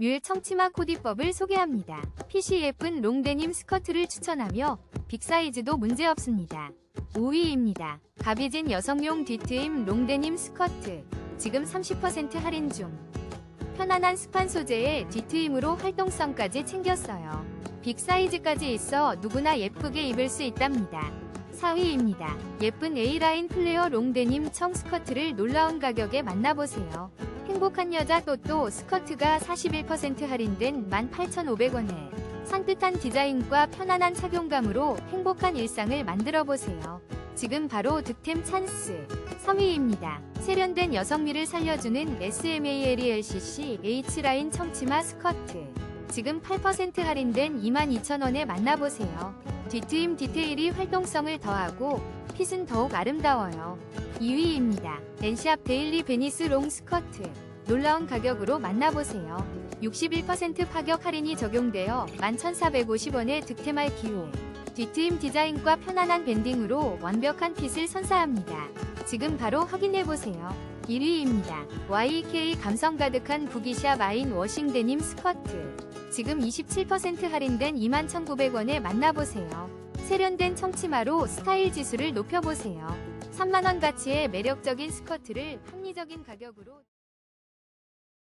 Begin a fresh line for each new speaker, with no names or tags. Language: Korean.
뮬 청치마 코디법을 소개합니다. 핏이 예쁜 롱데님 스커트를 추천하며 빅사이즈도 문제없습니다. 5위입니다. 가비진 여성용 뒤트임 롱데님 스커트. 지금 30% 할인 중. 편안한 스판 소재의 뒤트임으로 활동성까지 챙겼어요. 빅사이즈까지 있어 누구나 예쁘게 입을 수 있답니다. 4위입니다. 예쁜 A라인 플레어 롱데님 청 스커트를 놀라운 가격에 만나보세요. 행복한 여자 또또 스커트가 41% 할인된 18,500원에 산뜻한 디자인과 편안한 착용감으로 행복한 일상을 만들어보세요. 지금 바로 득템 찬스. 3위입니다. 세련된 여성미를 살려주는 SMALELCC H라인 청치마 스커트. 지금 8% 할인된 22,000원에 만나보세요. 뒤트임 디테일이 활동성을 더하고 핏은 더욱 아름다워요. 2위입니다. 엔샵 데일리 베니스 롱 스커트. 놀라운 가격으로 만나보세요. 61% 파격 할인이 적용되어 11,450원에 득템할 기회. 뒤트임 디자인과 편안한 밴딩으로 완벽한 핏을 선사합니다. 지금 바로 확인해보세요. 1위입니다. YK 감성 가득한 부기샵 아인 워싱 데님 스커트. 지금 27% 할인된 21,900원에 만나보세요. 세련된 청치마로 스타일 지수를 높여보세요. 3만원 가치의 매력적인 스커트를 합리적인 가격으로